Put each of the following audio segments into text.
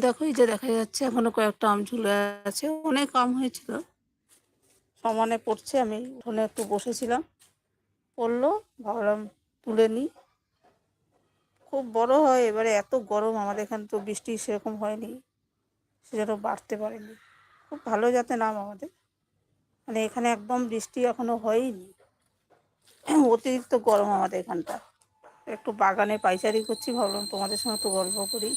দেখো, এই যে দেখা যাচ্ছে এখনও কয়েকটা আম ঝুলে আছে, অনেক আম হয়েছিল। সমানে পড়ছে আমি ওখানে একটু বসেছিলাম। পড়ল, ভাবলাম তুলে নিই। খুব বড় হয়, এবারে এত গরম, আমাদের এখানে তো বৃষ্টি সেরকম হয়নি, সেজন্য বাড়তে পারেনি। খুব ভালো যাতে নাম আমাদের। মানে এখানে একদম বৃষ্টি এখনও হয়নি। অতিরিক্ত গরম আমাদের এখানটা। একটু বাগানে পাইচারি করছি, ভাবলাম তোমাদের সঙ্গে একটু গল্প করি।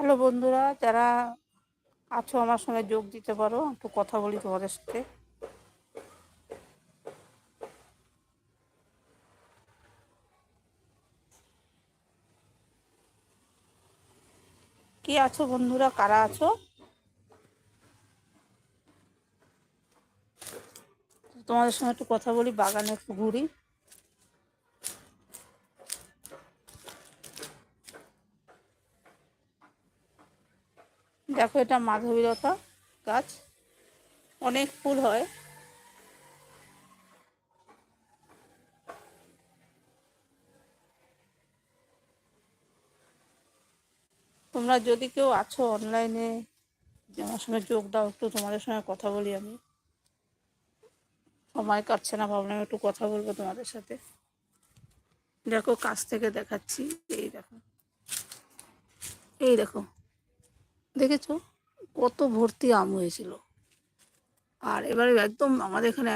হ্যালো বন্ধুরা, যারা আছো আমার সঙ্গে যোগ দিতে পারো, একটু কথা বলি তোমাদের সাথে। কি আছো বন্ধুরা? কারা আছো? তোমাদের সঙ্গে একটু কথা বলি, বাগানে একটু ঘুরি। দেখো এটা মাধবীলতা গাছ। অনেক ফুল হয়। তোমরা যদি কেউ আছো অনলাইনে, আমার সঙ্গে যোগ দাও, একটু তোমাদের সঙ্গে কথা বলি আমি। সময় কাটছে না, ভাবলাম একটু কথা বলব তোমাদের সাথে। দেখো, কাছ থেকে দেখাচ্ছি। এই দেখো। এই দেখো। দেখেছ? কত ভর্তি আম হয়েছিল। আর এবারে একদম আমাদের এখানে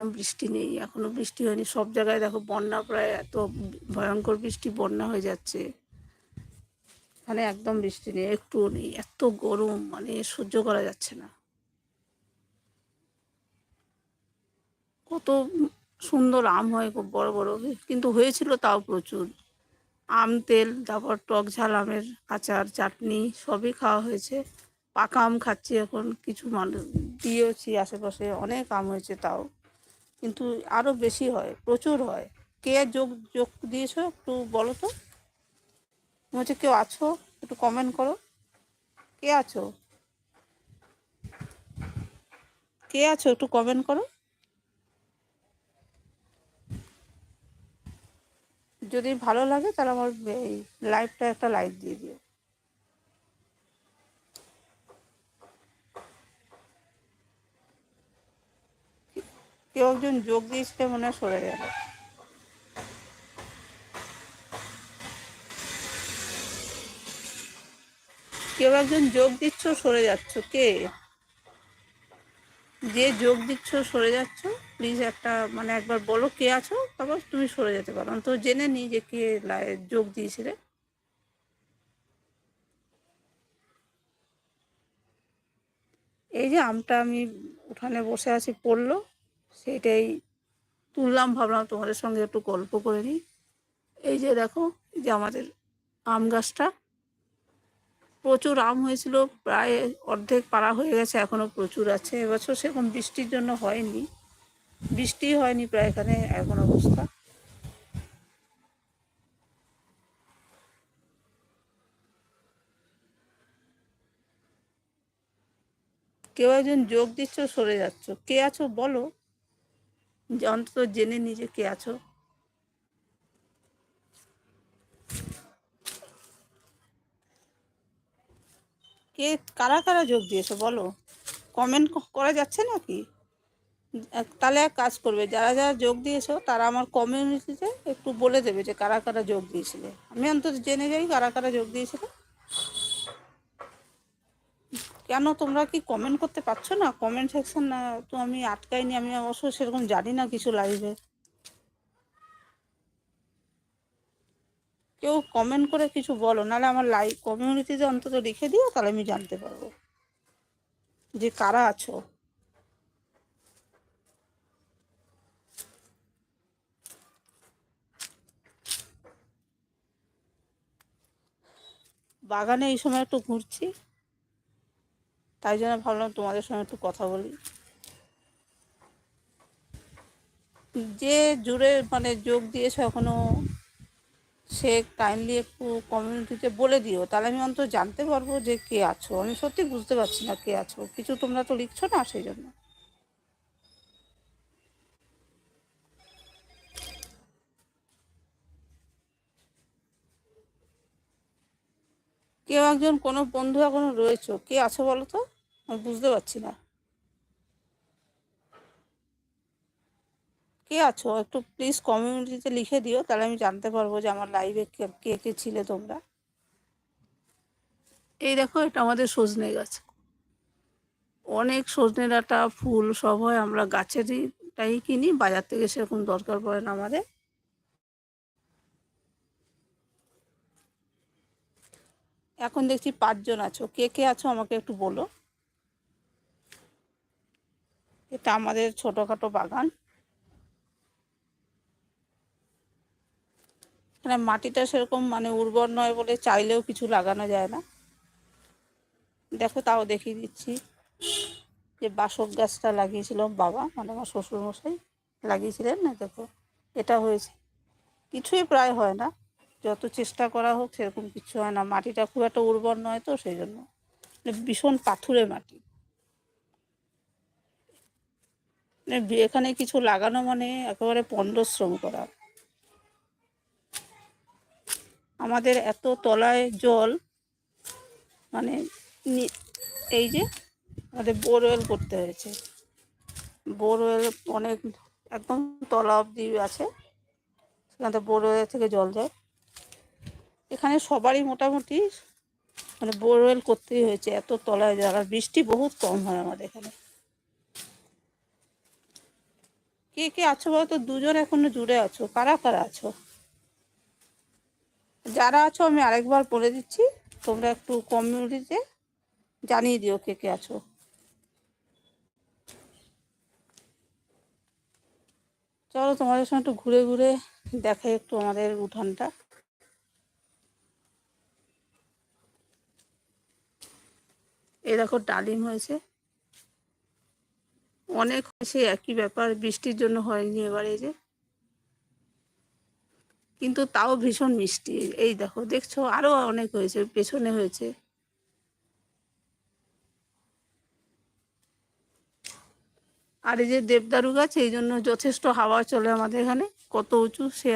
বৃষ্টি নেই, এখনও বৃষ্টি হয়নি। সব জায়গায় দেখো বন্যা প্রায় এত ভয়ঙ্কর বৃষ্টি, বন্যা হয়ে যাচ্ছে। এখানে একদম বৃষ্টি নেই একটুও নেই, এত গরম মানে সহ্য করা যাচ্ছে না। কত সুন্দর আম হয়, খুব বড় বড়। কিন্তু হয়েছিল তাও প্রচুর। আম, তেল, তারপর টক ঝাল, আমের আচার, চাটনি সবই খাওয়া হয়েছে। পাকা আম খাচ্ছি এখন, কিছু মানুষ দিয়েছি আশেপাশে, অনেক আম হয়েছে তাও। কিন্তু আরও বেশি হয়, প্রচুর হয়। কে যোগ যোগ দিয়েছ একটু বলো তো? হচ্ছে কেউ আছো, একটু কমেন্ট করো। কে আছো? কে আছো একটু কমেন্ট করো? যদি ভালো লাগে তাহলে আমার এই লাইভটা একটা লাইক দিয়ে দিও। কেউ একজন যোগ দিয়েছিলে মনে হয় সরে গেল। কেউ একজন যোগ দিচ্ছ, সরে যাচ্ছ, কে? যে যোগ দিচ্ছ, সরে যাচ্ছ প্লিজ একটা মানে একবার বলো কে আছো, তারপর তুমি সরে যেতে পারো। তো জেনে নিই যে কে যোগ দিয়েছিলে। এই যে আমটা আমি উঠানে বসে আছি, পড়ল সেটাই তুললাম, ভাবলাম তোমাদের সঙ্গে একটু গল্প করে নিই। এই যে দেখো যে আমাদের আম গাছটা। প্রচুর আম হয়েছিল, প্রায় অর্ধেক পাড়া হয়ে গেছে, এখনও প্রচুর আছে। এবছর সেরকম বৃষ্টির জন্য হয়নি। বৃষ্টি হয়নি প্রায় এখানে, এখন অবস্থা। কেউ একজন যোগ দিচ্ছ, সরে যাচ্ছ। কে আছো বলো? অন্তত জেনে নিজে কে আছো। কে কারা কারা যোগ দিয়েছ বলো? কমেন্ট করা যাচ্ছে নাকি? তাহলে এক কাজ করবে, যারা যারা যোগ দিয়েছ তারা আমার কমিউনিটিতে একটু বলে দেবে যে কারা কারা যোগ দিয়েছিলে। আমি অন্তত জেনে যাই কারা কারা যোগ দিয়েছিলে। কেন তোমরা কি কমেন্ট করতে পারছ না? কমেন্ট সেকশন না তো আমি আটকাইনি, আমি অবশ্য সেরকম জানি না কিছু লাইভে কেউ কমেন্ট করে কিছু বলো, নাহলে আমার লাইভ কমিউনিটিতে অন্তত লিখে দিও, তাহলে আমি জানতে পারব যে কারা আছো। বাগানে এই সময় একটু ঘুরছি, তাই জন্য ভাবলাম তোমাদের সঙ্গে একটু কথা বলি। যে জুড়ে মানে যোগ দিয়েছে এখনও সে কাইন্ডলি একটু কমিউনিটিতে বলে দিও। তাহলে আমি অন্তত জানতে পারব যে কে আছো। আমি সত্যি বুঝতে পারছি না কে আছো। কিছু তোমরা তো লিখছো না সেই জন্য। কেউ একজন কোনো বন্ধু এখনও রয়েছে? কে আছো বলো তো? আমি বুঝতে পারছি না। কে আছো? একটু প্লিজ কমিউনিটিতে লিখে দিও, তাহলে আমি জানতে পারব যে আমার লাইভে কে কে ছিলে তোমরা। এই দেখো, এটা আমাদের সজনে গাছ। অনেক সজনে ডাঁটা, ফুল সব হয়, আমরা গাছেরই কিনি, বাজার থেকে সেরকম দরকার পড়ে না আমাদের। এখন দেখছি পাঁচজন আছো। কে কে আছো আমাকে একটু বলো। এটা আমাদের ছোটোখাটো বাগান। এখানে মাটিটা সেরকম মানে উর্বর নয় বলে চাইলেও কিছু লাগানো যায় না। দেখো তাও দেখিয়ে দিচ্ছি যে বাসক গাছটা লাগিয়েছিলাম বাবা মানে আমার শ্বশুরমশাই লাগিয়েছিলেন না দেখো, এটা হয়েছে। কিছুই প্রায় হয় না, যত চেষ্টা করা হোক সেরকম কিছু হয় না। মাটিটা খুব একটা উর্বর নয় তো, সেই জন্য। মানে ভীষণ পাথুরে মাটি। মানে এখানে কিছু লাগানো মানে একেবারে পণ্ডশ্রম করা। আমাদের এত তলায় জল মানে এই যে আমাদের বোরওয়েল করতে হয়েছে। বোরওয়েল অনেক, একদম তলা অবধি আছে সেখানে বোরওয়েল থেকে জল যায়। এখানে সবারই মোটামুটি মানে বোরওয়েল করতেই হয়েছে, এত তলায় জল আর বৃষ্টি বহুত কম হয় আমাদের এখানে। কে কে আছো বলতো? দুজন এখনও জুড়ে আছো, কারা কারা আছো? যারা আছো, আমি আরেকবার বলে দিচ্ছি, তোমরা একটু কমিউনিটিতে জানিয়ে দিও কে কে আছো। চলো, তোমাদের সঙ্গে একটু ঘুরে ঘুরে দেখাই একটু আমাদের উঠানটা। এই দেখো, ডালিম হয়েছে। অনেক হয়েছে, একই ব্যাপার, বৃষ্টির জন্য হয়নি এবারে যে। কিন্তু তাও ভীষণ মিষ্টি। এই দেখো, দেখছ, আরও অনেক হয়েছে, পেছনে হয়েছে। আর এই যে দেবদারু গাছ, এই জন্য যথেষ্ট হাওয়া চলে আমাদের এখানে, কত উঁচু। সে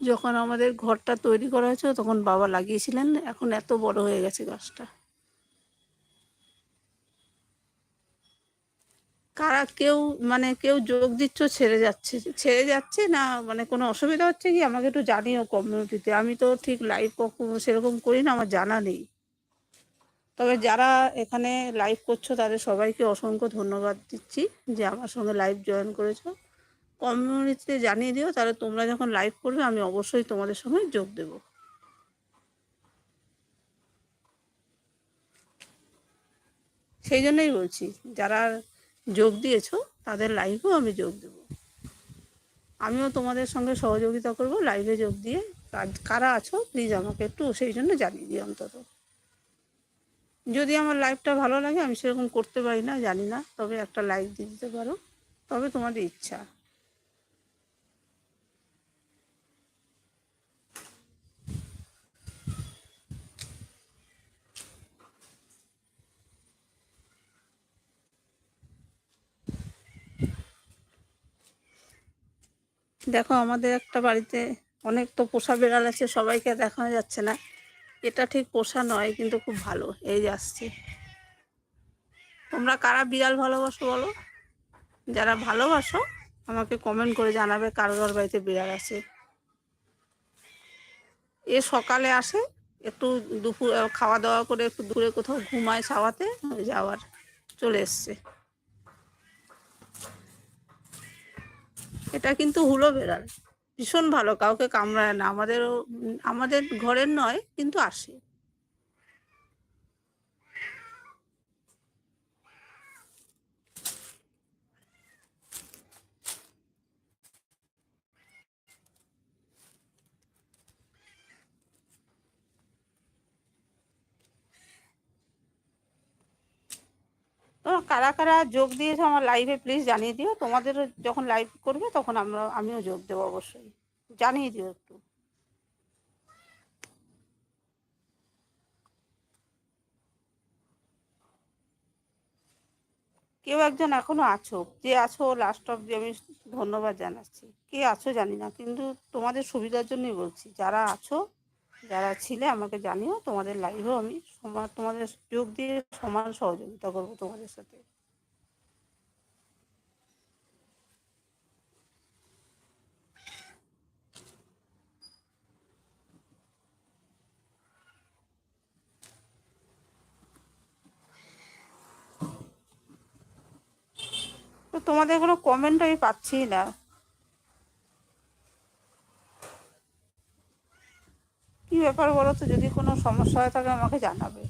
যখন আমাদের ঘরটা তৈরি করা হয়েছে তখন বাবা লাগিয়েছিলেন, এখন এত বড় হয়ে গেছে গাছটা। কারা কেউ মানে কেউ যোগ দিচ্ছ, ছেড়ে যাচ্ছে ছেড়ে যাচ্ছে না মানে কোনো অসুবিধা হচ্ছে কি? আমাকে একটু জানিও কমিউনিটিতে আমি তো ঠিক লাইভ সেরকম করি না, আমার জানা নেই। তবে যারা এখানে লাইভ করছ, তাদের সবাইকে অসংখ্য ধন্যবাদ দিচ্ছি যে আমার সঙ্গে লাইভ জয়েন করেছ। কমিউনিটিতে জানিয়ে দিও, তাহলে তোমরা যখন লাইভ করবে, আমি অবশ্যই তোমাদের সঙ্গে যোগ দেব। সেই জন্যই বলছি, যারা যোগ দিয়েছ, তাদের লাইভেও আমি যোগ দেব। আমিও তোমাদের সঙ্গে সহযোগিতা করব লাইভে যোগ দিয়ে। কারা আছো প্লিজ আমাকে একটু সেই জন্য জানিয়ে দিই অন্তত। যদি আমার লাইভটা ভালো লাগে, আমি সেরকম করতে পারি না, জানি না। তবে একটা লাইভ দিয়ে দিতে পারো। তবে তোমাদের ইচ্ছা। দেখো, আমাদের একটা বাড়িতে অনেক তো পোষা বেড়াল আছে, সবাইকে দেখানো যাচ্ছে না। এটা ঠিক পোষা নয়, কিন্তু খুব ভালো। এই আসছে। তোমরা কারা বিড়াল ভালোবাসো বলো? যারা ভালোবাসো, আমাকে কমেন্ট করে জানাবে কারোর বাড়িতে বিড়াল আছে। এ সকালে আসে, একটু দুপুর, খাওয়া দাওয়া করে একটু দূরে কোথাও ঘুমায় ছাওয়াতে যাওয়ার, চলে এসছে। এটা কিন্তু হুলো বেড়াল। ভীষণ ভালো, কাউকে কামড়ায় না। আমাদেরও, আমাদের ঘরের নয়, কিন্তু আসে। তোমরা কারা কারা যোগ দিয়েছ আমার লাইভে প্লিজ জানিয়ে দিও। তোমাদেরও যখন লাইভ করবে তখন আমরা, আমিও যোগ দেবো অবশ্যই। জানিয়ে দিও একটু। কেউ একজন এখনও আছো? যে আছো লাস্ট অব্দি আমি ধন্যবাদ জানাচ্ছি। কে আছো জানি না, কিন্তু তোমাদের সুবিধার জন্যই বলছি। যারা আছো, যারা ছিলে আমাকে জানিও, তোমাদের লাইভেও আমি সমান, তোমাদের যোগ দিয়ে সমান সহযোগিতা করব তোমাদের সাথে। তো তোমাদের কোনো কমেন্ট আমি পাচ্ছি না। ব্যাপার বলো তো, যদি কোনো সমস্যা হয় তাহলে আমাকে জানাবে।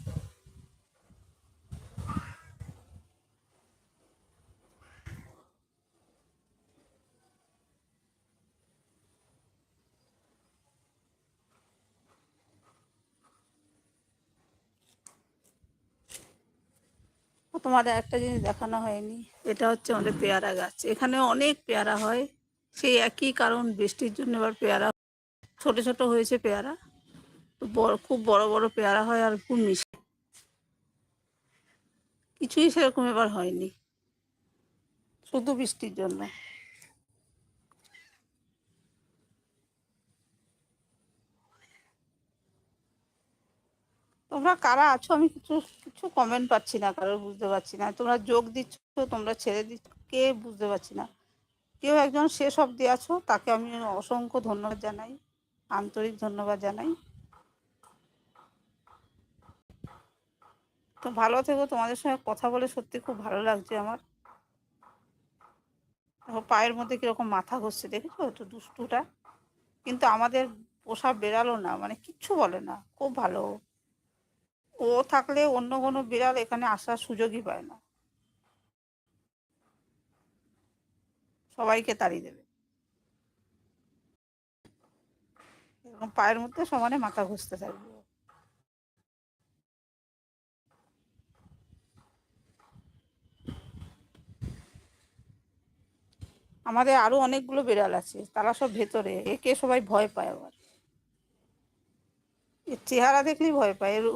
তোমাদের একটা জিনিস দেখানো হয়নি। এটা হচ্ছে আমাদের পেয়ারা গাছ। এখানে অনেক পেয়ারা হয়। সেই একই কারণ বৃষ্টির জন্য এবার পেয়ারা ছোট ছোট হয়েছে পেয়ারা। খুব বড় বড় পেয়ারা হয় আর খুব মিষ্টি। কিছুই সেরকম এবার হয়নি, শুধু বৃষ্টির জন্য। তোমরা কারা আছো? আমি কিছু কিছু কমেন্ট পাচ্ছি না, কারোর বুঝতে পারছি না। তোমরা যোগ দিচ্ছ, তোমরা ছেড়ে দিচ্ছ, কে বুঝতে পারছি না। কেউ একজন শেষ অব্দি আছো, তাকে আমি অসংখ্য ধন্যবাদ জানাই, আন্তরিক ধন্যবাদ জানাই। তো ভালো থেকো, তোমাদের সঙ্গে কথা বলে সত্যি খুব ভালো লাগছে আমার। দেখো, পায়ের মধ্যে কীরকম মাথা ঘষছে, দেখেছ? তো দুষ্টুটা। কিন্তু আমাদের পোষা বেড়ালো না মানে কিচ্ছু বলে না, খুব ভালো। ও। থাকলে অন্য কোনো বিড়াল এখানে আসার সুযোগই পায় না। সবাইকে তাড়িয়ে দেবে। এরকম পায়ের মধ্যে সমানে মাথা ঘষতে থাকবে ও। আমাদের আরও অনেকগুলো বিড়াল আছে, তারা সব ভেতরে, একে সবাই ভয় পায় আবার। এর চেহারা দেখলেই ভয় পায়। এর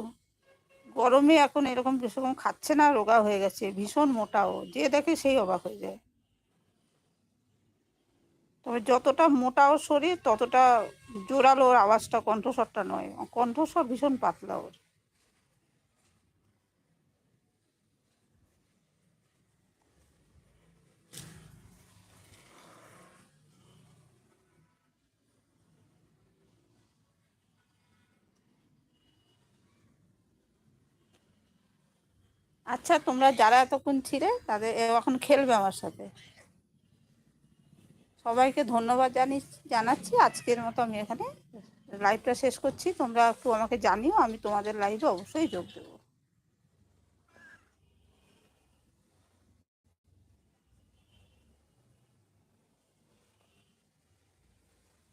গরমে এখন এরকম সেরকম খাচ্ছে না, রোগা হয়ে গেছে, ভীষণ মোটাও যে দেখে সেই অবাক হয়ে যায়। তবে যতটা মোটা ওর শরীর, ততটা জোরালো ওর আওয়াজটা, কণ্ঠস্বরটা নয়। কণ্ঠস্বর ভীষণ পাতলা ওর। আচ্ছা তোমরা যারা এতক্ষণ ছিলে তাদের এখন খেলবে আমার সাথে। সবাইকে ধন্যবাদ জানি, জানাচ্ছি। আজকের মতো আমি এখানে লাইভটা শেষ করছি। তোমরা একটু আমাকে জানিও, আমি তোমাদের লাইভে অবশ্যই যোগ দেবো।